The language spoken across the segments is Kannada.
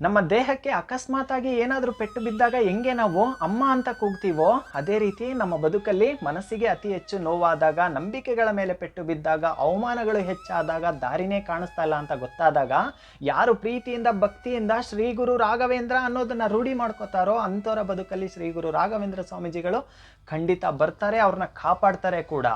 ನಮ್ಮ ದೇಹಕ್ಕೆ ಅಕಸ್ಮಾತಾಗಿ ಏನಾದರೂ ಪೆಟ್ಟು ಬಿದ್ದಾಗ ಹೆಂಗೆ ನಾವು ಅಮ್ಮ ಅಂತ ಕೂಗ್ತೀವೋ, ಅದೇ ರೀತಿ ನಮ್ಮ ಬದುಕಲ್ಲಿ ಮನಸ್ಸಿಗೆ ಅತಿ ಹೆಚ್ಚು ನೋವಾದಾಗ, ನಂಬಿಕೆಗಳ ಮೇಲೆ ಪೆಟ್ಟು ಬಿದ್ದಾಗ, ಅವಮಾನಗಳು ಹೆಚ್ಚಾದಾಗ, ದಾರಿನೇ ಕಾಣಿಸ್ತಾ ಇಲ್ಲ ಅಂತ ಗೊತ್ತಾದಾಗ, ಯಾರು ಪ್ರೀತಿಯಿಂದ, ಭಕ್ತಿಯಿಂದ ಶ್ರೀ ಗುರು ರಾಘವೇಂದ್ರ ಅನ್ನೋದನ್ನ ರೂಢಿ ಮಾಡ್ಕೋತಾರೋ ಅಂಥವರ ಬದುಕಲ್ಲಿ ಶ್ರೀ ಗುರು ರಾಘವೇಂದ್ರ ಸ್ವಾಮೀಜಿಗಳು ಖಂಡಿತ ಬರ್ತಾರೆ, ಅವ್ರನ್ನ ಕಾಪಾಡ್ತಾರೆ ಕೂಡ.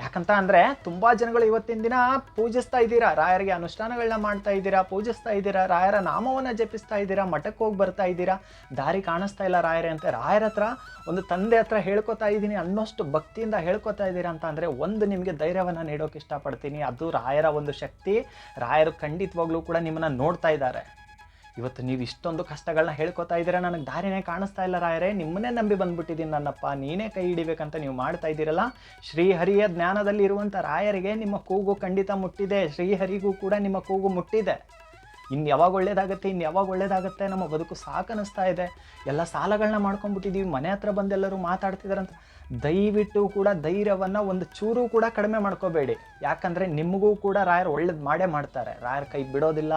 ಯಾಕಂತ ಅಂದರೆ ತುಂಬ ಜನಗಳು ಇವತ್ತಿನ ದಿನ ಪೂಜಿಸ್ತಾ ಇದ್ದೀರಾ? ರಾಯರಿಗೆ ಅನುಷ್ಠಾನಗಳನ್ನ ಮಾಡ್ತಾ ಇದ್ದೀರಾ? ಪೂಜಿಸ್ತಾ ಇದ್ದೀರಾ? ರಾಯರ ನಾಮವನ್ನು ಜಪಿಸ್ತಾ ಇದ್ದೀರಾ? ಮಠಕ್ಕೆ ಹೋಗಿ ಬರ್ತಾ ಇದ್ದೀರಾ? ದಾರಿ ಕಾಣಿಸ್ತಾ ಇಲ್ಲ ರಾಯರೇ ಅಂತ ರಾಯರ ಹತ್ರ, ಒಂದು ತಂದೆ ಹತ್ರ ಹೇಳ್ಕೊತಾ ಇದ್ದೀನಿ ಅನ್ನೋಷ್ಟು ಭಕ್ತಿಯಿಂದ ಹೇಳ್ಕೊತಾ ಇದ್ದೀರಾ ಅಂತ ಅಂದರೆ ಒಂದು ನಿಮಗೆ ಧೈರ್ಯವನ್ನು ನೀಡೋಕೆ ಇಷ್ಟಪಡ್ತೀನಿ. ಅದು ರಾಯರ ಒಂದು ಶಕ್ತಿ. ರಾಯರು ಖಂಡಿತವಾಗ್ಲೂ ಕೂಡ ನಿಮ್ಮನ್ನು ನೋಡ್ತಾ ಇದ್ದಾರೆ. ಇವತ್ತು ನೀವು ಇಷ್ಟೊಂದು ಕಷ್ಟಗಳನ್ನ ಹೇಳ್ಕೊತಾ ಇದ್ದೀರಾ, ನನಗೆ ದಾರಿನೇ ಕಾಣಿಸ್ತಾ ಇಲ್ಲ ರಾಯರೇ, ನಿಮ್ಮನ್ನೇ ನಂಬಿ ಬಂದ್ಬಿಟ್ಟಿದ್ದೀನಿ ನನ್ನಪ್ಪ, ನೀನೇ ಕೈ ಹಿಡಿಬೇಕಂತ ನೀವು ಮಾಡ್ತಾ ಇದ್ದೀರಲ್ಲ? ಶ್ರೀಹರಿಯ ಜ್ಞಾನದಲ್ಲಿ ಇರುವಂಥ ರಾಯರಿಗೆ ನಿಮ್ಮ ಕೂಗು ಖಂಡಿತ ಮುಟ್ಟಿದೆ, ಶ್ರೀಹರಿಗೂ ಕೂಡ ನಿಮ್ಮ ಕೂಗು ಮುಟ್ಟಿದೆ. ಇನ್ನು ಯಾವಾಗ ಒಳ್ಳೇದಾಗುತ್ತೆ ಇನ್ನು ಯಾವಾಗ ಒಳ್ಳೇದಾಗುತ್ತೆ ನಮ್ಮ ಬದುಕು ಸಾಕನಿಸ್ತಾ ಇದೆ. ಎಲ್ಲ ಸಾಲಗಳನ್ನ ಮಾಡ್ಕೊಂಡ್ಬಿಟ್ಟಿದ್ದೀವಿ ಮನೆ ಹತ್ರ ಬಂದೆಲ್ಲರೂ ಮಾತಾಡ್ತಿದಾರಂತ. ದಯವಿಟ್ಟು ಕೂಡ ಧೈರ್ಯವನ್ನು ಒಂದು ಚೂರು ಕೂಡ ಕಡಿಮೆ ಮಾಡ್ಕೋಬೇಡಿ. ಯಾಕಂದರೆ ನಿಮಗೂ ಕೂಡ ರಾಯರು ಒಳ್ಳೇದು ಮಾಡೇ ಮಾಡ್ತಾರೆ. ರಾಯರ ಕೈ ಬಿಡೋದಿಲ್ಲ.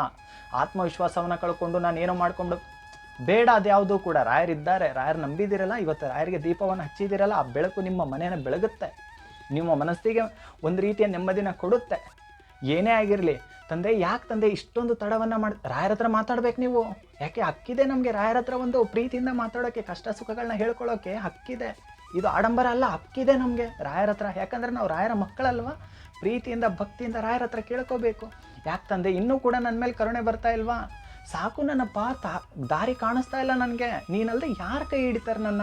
ಆತ್ಮವಿಶ್ವಾಸವನ್ನು ಕಳ್ಕೊಂಡು ನಾನು ಏನೋ ಮಾಡ್ಕೊಂಡು ಬೇಡ ಅದ್ಯಾವುದೂ ಕೂಡ. ರಾಯರಿದ್ದಾರೆ ರಾಯರು ನಂಬಿದಿರಲ್ಲ, ಇವತ್ತು ರಾಯರಿಗೆ ದೀಪವನ್ನು ಹಚ್ಚಿದಿರಲ್ಲ, ಆ ಬೆಳಕು ನಿಮ್ಮ ಮನೆಯನ್ನು ಬೆಳಗುತ್ತೆ. ನಿಮ್ಮ ಮನಸ್ಸಿಗೆ ಒಂದು ರೀತಿಯ ನೆಮ್ಮದಿನ ಕೊಡುತ್ತೆ. ಏನೇ ಆಗಿರಲಿ, ತಂದೆ, ಯಾಕೆ ತಂದೆ ಇಷ್ಟೊಂದು ತಡವನ್ನು ಮಾಡಿ, ರಾಯರ ಹತ್ರ ಮಾತಾಡ್ಬೇಕು ನೀವು? ಯಾಕೆ ಹಕ್ಕಿದೆ ನಮಗೆ ರಾಯರ ಹತ್ರ ಒಂದು ಪ್ರೀತಿಯಿಂದ ಮಾತಾಡೋಕ್ಕೆ ಕಷ್ಟ ಸುಖಗಳನ್ನ ಹೇಳ್ಕೊಳ್ಳೋಕ್ಕೆ ಹಕ್ಕಿದೆ. ಇದು ಆಡಂಬರ ಅಲ್ಲ, ಹಕ್ಕಿದೆ ನಮಗೆ ರಾಯರ ಹತ್ರ. ಯಾಕಂದ್ರೆ ನಾವು ರಾಯರ ಮಕ್ಕಳಲ್ವ? ಪ್ರೀತಿಯಿಂದ, ಭಕ್ತಿಯಿಂದ ರಾಯರ ಹತ್ರ ಕೇಳ್ಕೋಬೇಕು. ಯಾಕೆ ತಂದೆ, ಇನ್ನೂ ಕೂಡ ನನ್ನ ಮೇಲೆ ಕರುಣೆ ಬರ್ತಾ ಇಲ್ವಾ? ಸಾಕು ನನ್ನ ತಾ ದಾರಿ ಕಾಣಿಸ್ತಾ ಇಲ್ಲ ನನಗೆ. ನೀನಲ್ಲದೆ ಯಾರು ಕೈ ಹಿಡಿತಾರೆ ನನ್ನ?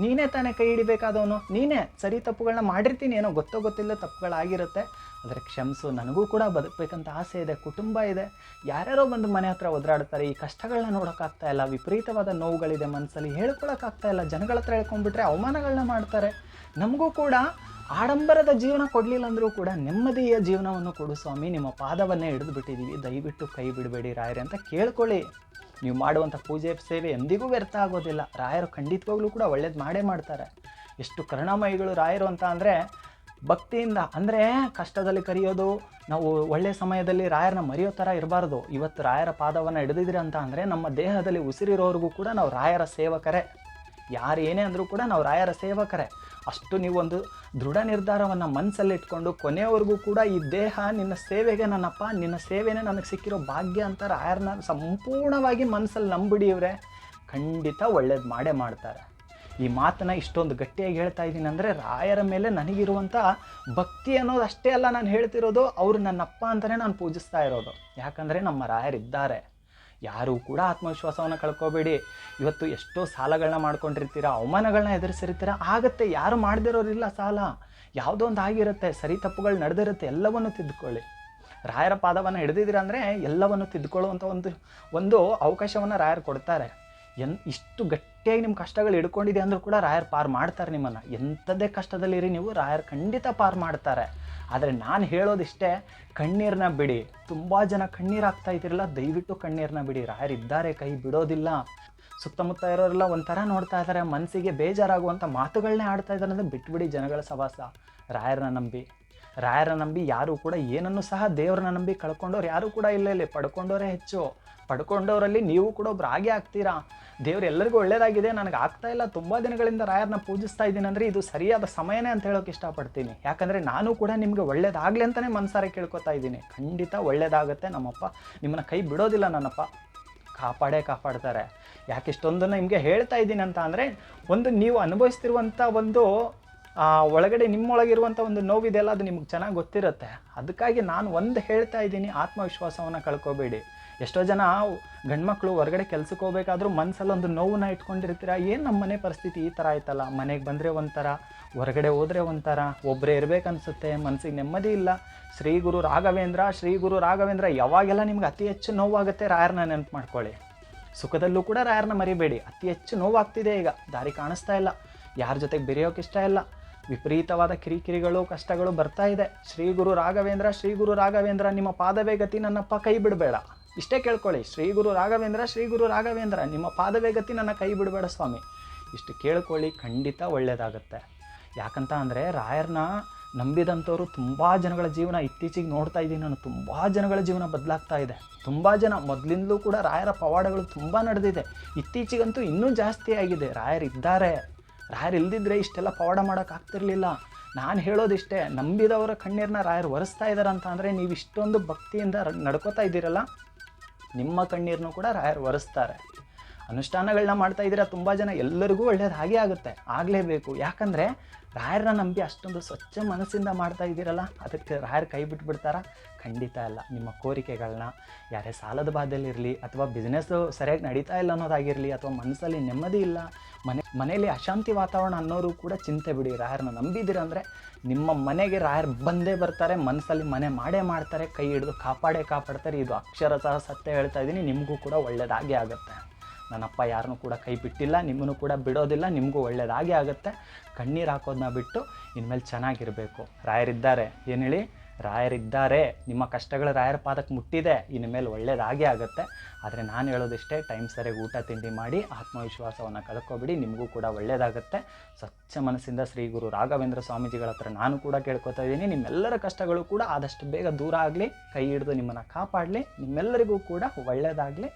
ನೀನೇ ತಾನೇ ಕೈ ಹಿಡಿಬೇಕಾದವನು? ನೀನೇ ಸರಿ ತಪ್ಪುಗಳನ್ನ ಮಾಡಿರ್ತೀನಿ, ಏನೋ ಗೊತ್ತೋ ಗೊತ್ತಿಲ್ಲ ತಪ್ಪುಗಳಾಗಿರುತ್ತೆ. ಆದರೆ ಕ್ಷಮಿಸು, ನನಗೂ ಕೂಡ ಬದುಕಬೇಕಂತ ಆಸೆ ಇದೆ, ಕುಟುಂಬ ಇದೆ. ಯಾರ್ಯಾರೋ ಬಂದು ಮನೆ ಹತ್ರ ಒದರಾಡ್ತಾರೆ ಈ ಕಷ್ಟಗಳನ್ನ ನೋಡೋಕ್ಕಾಗ್ತಾ ಇಲ್ಲ, ವಿಪರೀತವಾದ ನೋವುಗಳಿದೆ ಮನಸ್ಸಲ್ಲಿ ಹೇಳ್ಕೊಳಕ್ಕಾಗ್ತಾ ಇಲ್ಲ, ಜನಗಳ ಹತ್ರ ಹೇಳ್ಕೊಂಡ್ಬಿಟ್ರೆ ಅವಮಾನಗಳನ್ನ ಮಾಡ್ತಾರೆ. ನಮಗೂ ಕೂಡ ಆಡಂಬರದ ಜೀವನ ಕೊಡಲಿಲ್ಲ ಅಂದರೂ ಕೂಡ ನೆಮ್ಮದಿಯ ಜೀವನವನ್ನು ಕೊಡು ಸ್ವಾಮಿ, ನಿಮ್ಮ ಪಾದವನ್ನೇ ಹಿಡಿದು ಬಿಟ್ಟಿದ್ದೀವಿ ದಯವಿಟ್ಟು ಕೈ ಬಿಡಬೇಡಿ ರಾಯರೇ ಅಂತ ಕೇಳ್ಕೊಳ್ಳಿ. ನೀವು ಮಾಡುವಂಥ ಪೂಜೆ ಸೇವೆ ಎಂದಿಗೂ ವ್ಯರ್ಥ ಆಗೋದಿಲ್ಲ. ರಾಯರು ಖಂಡಿತವಾಗ್ಲೂ ಕೂಡ ಒಳ್ಳೇದು ಮಾಡೇ ಮಾಡ್ತಾರೆ. ಎಷ್ಟು ಕರುಣಾಮಯಿಗಳು ರಾಯರು ಅಂತ ಅಂದರೆ ಭಕ್ತಿಯಿಂದ, ಅಂದರೆ ಕಷ್ಟದಲ್ಲಿ ಕರೆಯೋದು, ನಾವು ಒಳ್ಳೆಯ ಸಮಯದಲ್ಲಿ ರಾಯರನ್ನ ಮರೆಯೋ ಥರ ಇರಬಾರ್ದು. ಇವತ್ತು ರಾಯರ ಪಾದವನ್ನು ಹಿಡಿದಿದ್ದೀರಿ ಅಂತ ಅಂದರೆ ನಮ್ಮ ದೇಹದಲ್ಲಿ ಉಸಿರಿರೋರಿಗೂ ಕೂಡ ನಾವು ರಾಯರ ಸೇವಕರೇ. ಯಾರು ಏನೇ ಅಂದರೂ ಕೂಡ ನಾವು ರಾಯರ ಸೇವಕರೇ. ಅಷ್ಟು ನೀವೊಂದು ದೃಢ ನಿರ್ಧಾರವನ್ನು ಮನಸ್ಸಲ್ಲಿ ಇಟ್ಕೊಂಡು ಕೊನೆಯವರೆಗೂ ಕೂಡ ಈ ದೇಹ ನಿನ್ನ ಸೇವೆಗೆ ನನ್ನಪ್ಪ, ನಿನ್ನ ಸೇವೆನೇ ನನಗೆ ಸಿಕ್ಕಿರೋ ಭಾಗ್ಯ ಅಂತ ರಾಯರನ್ನ ಸಂಪೂರ್ಣವಾಗಿ ಮನಸ್ಸಲ್ಲಿ ಇವರೇ. ಖಂಡಿತ ಒಳ್ಳೇದು ಮಾಡೇ ಮಾಡ್ತಾರೆ. ಈ ಮಾತನ್ನ ಇಷ್ಟೊಂದು ಗಟ್ಟಿಯಾಗಿ ಹೇಳ್ತಾ ಇದ್ದೀನಿ ಅಂದರೆ ರಾಯರ ಮೇಲೆ ನನಗಿರುವಂಥ ಭಕ್ತಿ ಅನ್ನೋದು ಅಷ್ಟೇ ಅಲ್ಲ ನಾನು ಹೇಳ್ತಿರೋದು, ಅವರು ನನ್ನಪ್ಪ ಅಂತಲೇ ನಾನು ಪೂಜಿಸ್ತಾ ಇರೋದು. ಯಾಕಂದರೆ ನಮ್ಮ ರಾಯರಿದ್ದಾರೆ. ಯಾರೂ ಕೂಡ ಆತ್ಮವಿಶ್ವಾಸವನ್ನು ಕಳ್ಕೊಬೇಡಿ. ಇವತ್ತು ಎಷ್ಟೋ ಸಾಲಗಳನ್ನ ಮಾಡ್ಕೊಂಡಿರ್ತೀರ ಅವಮಾನಗಳನ್ನ ಎದುರಿಸಿರ್ತೀರ, ಆಗತ್ತೆ, ಯಾರು ಮಾಡದಿರೋರಿಲ್ಲ ಸಾಲ. ಯಾವುದೋ ಒಂದು ಆಗಿರುತ್ತೆ, ಸರಿ ತಪ್ಪುಗಳು ನಡೆದಿರುತ್ತೆ, ಎಲ್ಲವನ್ನು ತಿದ್ದುಕೊಳ್ಳಿ ರಾಯರ ಪಾದವನ್ನು ಹಿಡಿದಿದ್ದೀರ ಅಂದರೆ ಎಲ್ಲವನ್ನು ತಿದ್ದುಕೊಳ್ಳುವಂಥ ಒಂದು ಒಂದು ಅವಕಾಶವನ್ನು ರಾಯರು ಕೊಡ್ತಾರೆ. ಎನ್ ಇಷ್ಟು ಗಟ್ಟಿಯಾಗಿ ನಿಮ್ಮ ಕಷ್ಟಗಳು ಹಿಡ್ಕೊಂಡಿದೆ ಅಂದರೂ ಕೂಡ ರಾಯರ್ ಪಾರ್ ಮಾಡ್ತಾರೆ ನಿಮ್ಮನ್ನು. ಎಂಥದ್ದೇ ಕಷ್ಟದಲ್ಲಿರಿ ನೀವು, ರಾಯರ್ ಖಂಡಿತ ಪಾರ್ ಮಾಡ್ತಾರೆ. ಆದರೆ ನಾನು ಹೇಳೋದಿಷ್ಟೇ ಕಣ್ಣೀರನ್ನ ಬಿಡಿ. ತುಂಬ ಜನ ಕಣ್ಣೀರು ಆಗ್ತಾ ಇದ್ದೀರಲ್ಲ, ದಯವಿಟ್ಟು ಕಣ್ಣೀರನ್ನ ಬಿಡಿ. ರಾಯರ್ ಇದ್ದಾರೆ, ಕೈ ಬಿಡೋದಿಲ್ಲ. ಸುತ್ತಮುತ್ತ ಇರೋರೆಲ್ಲ ಒಂಥರ ನೋಡ್ತಾ ಇದ್ದಾರೆ ಮನಸ್ಸಿಗೆ ಬೇಜಾರಾಗುವಂಥ ಮಾತುಗಳನ್ನೇ ಆಡ್ತಾ ಇದ್ದಾರೆ ಅಂದರೆ ಬಿಟ್ಬಿಡಿ ಜನಗಳ ಸವಾಸ. ರಾಯರನ್ನ ನಂಬಿ. ರಾಯರನ್ನ ನಂಬಿ ಯಾರು ಕೂಡ ಏನನ್ನು ಸಹ ದೇವ್ರನ್ನ ನಂಬಿ ಕಳ್ಕೊಂಡವ್ರು ಯಾರು ಕೂಡ ಇಲ್ಲ ಇಲ್ಲಿ. ಪಡ್ಕೊಂಡವರೇ ಹೆಚ್ಚು. ಪಡ್ಕೊಂಡವರಲ್ಲಿ ನೀವು ಕೂಡ ಒಬ್ರು ಆಗೇ ಆಗ್ತೀರಾ? ದೇವ್ರು ಎಲ್ಲರಿಗೂ ಒಳ್ಳೇದಾಗಿದೆ. ನನಗೆ ಆಗ್ತಾ ಇಲ್ಲ. ತುಂಬ ದಿನಗಳಿಂದ ರಾಯರನ್ನ ಪೂಜಿಸ್ತಾ ಇದ್ದೀನಿ ಅಂದರೆ ಇದು ಸರಿಯಾದ ಸಮಯನೇ ಅಂತ ಹೇಳೋಕೆ ಇಷ್ಟಪಡ್ತೀನಿ. ಯಾಕಂದರೆ ನಾನು ಕೂಡ ನಿಮಗೆ ಒಳ್ಳೇದಾಗಲಿ ಅಂತಲೇ ಮನಸಾರೆ ಕೇಳ್ಕೊತಾ ಇದ್ದೀನಿ. ಖಂಡಿತ ಒಳ್ಳೇದಾಗುತ್ತೆ ನಮ್ಮಪ್ಪ. ನಿಮ್ಮನ್ನ ಕೈ ಬಿಡೋದಿಲ್ಲ ನನ್ನಪ್ಪ. ಕಾಪಾಡೇ ಕಾಪಾಡ್ತಾರೆ. ಯಾಕೆ ಇಷ್ಟೊಂದನ್ನು ನಿಮಗೆ ಹೇಳ್ತಾ ಇದ್ದೀನಿ ಅಂತ ಅಂದರೆ ಒಂದು ನೀವು ಅನುಭವಿಸ್ತಿರುವಂಥ ಒಂದು ಒಳಗಡೆ ನಿಮ್ಮೊಳಗಿರುವಂಥ ಒಂದು ನೋವಿದೆಯಲ್ಲ, ಅದು ನಿಮ್ಗೆ ಚೆನ್ನಾಗಿ ಗೊತ್ತಿರುತ್ತೆ. ಅದಕ್ಕಾಗಿ ನಾನು ಒಂದು ಹೇಳ್ತಾ ಇದ್ದೀನಿ. ಆತ್ಮವಿಶ್ವಾಸವನ್ನು ಕಳ್ಕೊಬೇಡಿ. ಎಷ್ಟೋ ಜನ ಗಂಡ್ಮಕ್ಳು ಹೊರಗಡೆ ಕೆಲ್ಸಕ್ಕೆ ಹೋಗ್ಬೇಕಾದ್ರೂ ಮನಸ್ಸಲ್ಲಿ ಒಂದು ನೋವನ್ನ ಇಟ್ಕೊಂಡಿರ್ತೀರ? ಏನು ನಮ್ಮ ಮನೆ ಪರಿಸ್ಥಿತಿ ಈ ಥರ ಆಯ್ತಲ್ಲ? ಮನೆಗೆ ಬಂದರೆ ಒಂಥರ, ಹೊರಗಡೆ ಹೋದರೆ ಒಂಥರ ಒಬ್ಬರೇ ಇರಬೇಕನ್ಸುತ್ತೆ ಮನಸ್ಸಿಗೆ ನೆಮ್ಮದಿ ಇಲ್ಲ. ಶ್ರೀ ಗುರು ರಾಘವೇಂದ್ರ, ಶ್ರೀ ಗುರು ರಾಘವೇಂದ್ರ, ಯಾವಾಗೆಲ್ಲ ನಿಮ್ಗೆ ಅತಿ ಹೆಚ್ಚು ನೋವಾಗುತ್ತೆ ರಾಯರನ್ನ ನೆನಪು ಮಾಡ್ಕೊಳ್ಳಿ ಸುಖದಲ್ಲೂ ಕೂಡ ರಾಯರನ್ನ ಮರಿಬೇಡಿ. ಅತಿ ಹೆಚ್ಚು ನೋವಾಗ್ತಿದೆ ಈಗ. ದಾರಿ ಕಾಣಿಸ್ತಾ ಇಲ್ಲ. ಯಾರ ಜೊತೆಗೆ ಬೆರೆಯೋಕೆ ಇಷ್ಟ ಇಲ್ಲ. ವಿಪರೀತವಾದ ಕಿರಿಕಿರಿಗಳು, ಕಷ್ಟಗಳು ಬರ್ತಾ ಇದೆ. ಶ್ರೀ ಗುರು ರಾಘವೇಂದ್ರ, ಶ್ರೀ ಗುರು ರಾಘವೇಂದ್ರ, ನಿಮ್ಮ ಪಾದವೇ ಗತಿ ನನ್ನಪ್ಪ ಕೈ ಬಿಡಬೇಡ. ಇಷ್ಟೇ ಕೇಳ್ಕೊಳ್ಳಿ. ಶ್ರೀ ಗುರು ರಾಘವೇಂದ್ರ, ಶ್ರೀ ಗುರು ರಾಘವೇಂದ್ರ, ನಿಮ್ಮ ಪಾದವೇ ಗತಿ ನನ್ನ ಕೈ ಬಿಡಬೇಡ ಸ್ವಾಮಿ. ಇಷ್ಟು ಕೇಳ್ಕೊಳ್ಳಿ, ಖಂಡಿತ ಒಳ್ಳೆಯದಾಗುತ್ತೆ ಯಾಕಂತ ಅಂದರೆ ರಾಯರನ್ನ ನಂಬಿದಂಥವ್ರು ತುಂಬ ಜನಗಳ ಜೀವನ ಇತ್ತೀಚೆಗೆ ನೋಡ್ತಾ ಇದ್ದೀನಿ ನಾನು. ತುಂಬ ಜನಗಳ ಜೀವನ ಬದಲಾಗ್ತಾ ಇದೆ. ತುಂಬ ಜನ ಮೊದಲಿಂದಲೂ ಕೂಡ ರಾಯರ ಪವಾಡಗಳು ತುಂಬ ನಡೆದಿದೆ. ಇತ್ತೀಚೆಗಂತೂ ಇನ್ನೂ ಜಾಸ್ತಿ ಆಗಿದೆ. ರಾಯರಿದ್ದಾರೆ ರಾಯರ್ ಇಲ್ದಿದ್ರೆ ಇಷ್ಟೆಲ್ಲ ಪವಾಡ ಮಾಡೋಕ್ಕಾಗ್ತಿರ್ಲಿಲ್ಲ ನಾನು ಹೇಳೋದಿಷ್ಟೇ, ನಂಬಿದವರ ಕಣ್ಣೀರನ್ನ ರಾಯರು ಒರೆಸ್ತಾ ಇದ್ದಾರೆ ಅಂತ ಅಂದರೆ ನೀವು ಇಷ್ಟೊಂದು ಭಕ್ತಿಯಿಂದ ನಡ್ಕೋತಾ ಇದ್ದೀರಲ್ಲ? ನಿಮ್ಮ ಕಣ್ಣೀರನ್ನು ಕೂಡ ರಾಯರು ಒರೆಸ್ತಾರೆ. ಅನುಷ್ಠಾನಗಳನ್ನ ಮಾಡ್ತಾ ಇದ್ದೀರ, ತುಂಬ ಜನ ಎಲ್ಲರಿಗೂ ಒಳ್ಳೇದು ಹಾಗೆ ಆಗುತ್ತೆ, ಆಗಲೇಬೇಕು. ಯಾಕಂದರೆ ರಾಯರನ್ನ ನಂಬಿ ಅಷ್ಟೊಂದು ಸ್ವಚ್ಛ ಮನಸ್ಸಿಂದ ಮಾಡ್ತಾ ಇದ್ದೀರಲ್ಲ, ಅದಕ್ಕೆ ರಾಯರ್ ಕೈ ಬಿಟ್ಬಿಡ್ತಾರಾ? ಖಂಡಿತ ಅಲ್ಲ. ನಿಮ್ಮ ಕೋರಿಕೆಗಳನ್ನ ಯಾರೇ ಸಾಲದ ಬಾಧೆಯಲ್ಲಿರಲಿ, ಅಥವಾ ಬಿಸ್ನೆಸ್ಸು ಸರಿಯಾಗಿ ನಡೀತಾ ಇಲ್ಲ ಅನ್ನೋದಾಗಿರಲಿ, ಅಥವಾ ಮನಸ್ಸಲ್ಲಿ ನೆಮ್ಮದಿ ಇಲ್ಲ, ಮನೆ, ಮನೆಯಲ್ಲಿ ಅಶಾಂತಿ ವಾತಾವರಣ ಅನ್ನೋರು ಕೂಡ ಚಿಂತೆ ಬಿಡಿ. ರಾಯರನ್ನ ನಂಬಿದ್ದೀರ ಅಂದರೆ ನಿಮ್ಮ ಮನೆಗೆ ರಾಯರ್ ಬಂದೇ ಬರ್ತಾರೆ, ಮನಸ್ಸಲ್ಲಿ ಮನೆ ಮಾಡೇ ಮಾಡ್ತಾರೆ, ಕೈ ಹಿಡಿದು ಕಾಪಾಡೇ ಕಾಪಾಡ್ತಾರೆ. ಇದು ಅಕ್ಷರ ಸಹ ಸತ್ಯ ಹೇಳ್ತಾ ಇದ್ದೀನಿ, ನಿಮಗೂ ಕೂಡ ಒಳ್ಳೆಯದಾಗೇ ಆಗುತ್ತೆ. ನನ್ನಪ್ಪ ಯಾರನ್ನೂ ಕೂಡ ಕೈ ಬಿಟ್ಟಿಲ್ಲ, ನಿಮ್ಮನ್ನು ಕೂಡ ಬಿಡೋದಿಲ್ಲ, ನಿಮಗೂ ಒಳ್ಳೆಯದಾಗೇ ಆಗುತ್ತೆ. ಕಣ್ಣೀರು ಹಾಕೋದನ್ನ ಬಿಟ್ಟು ಇನ್ಮೇಲೆ ಚೆನ್ನಾಗಿರಬೇಕು. ರಾಯರಿದ್ದಾರೆ. ಏನು ಹೇಳಿ? ರಾಯರಿದ್ದಾರೆ. ನಿಮ್ಮ ಕಷ್ಟಗಳು ರಾಯರ ಪಾದಕ್ಕೆ ಮುಟ್ಟಿದೆ. ಇನ್ಮೇಲೆ ಒಳ್ಳೇದಾಗೇ ಆಗುತ್ತೆ. ಆದರೆ ನಾನು ಹೇಳೋದಿಷ್ಟೇ, ಟೈಮ್ ಸರಿಯಾಗಿ ಊಟ, ತಿಂಡಿ ಮಾಡಿ ಆತ್ಮವಿಶ್ವಾಸವನ್ನು ಕಳ್ಕೊಬಿಡಿ. ನಿಮಗೂ ಕೂಡ ಒಳ್ಳೆಯದಾಗುತ್ತೆ ಸ್ವಚ್ಛ ಮನಸ್ಸಿಂದ ಶ್ರೀ ಗುರು ರಾಘವೇಂದ್ರ ಸ್ವಾಮೀಜಿಗಳ ಹತ್ರ ನಾನು ಕೂಡ ಕೇಳ್ಕೊತಾ ಇದ್ದೀನಿ. ನಿಮ್ಮೆಲ್ಲರ ಕಷ್ಟಗಳು ಕೂಡ ಆದಷ್ಟು ಬೇಗ ದೂರ ಆಗಲಿ. ಕೈ ಹಿಡಿದು ನಿಮ್ಮನ್ನು ಕಾಪಾಡಲಿ. ನಿಮ್ಮೆಲ್ಲರಿಗೂ ಕೂಡ ಒಳ್ಳೆಯದಾಗಲಿ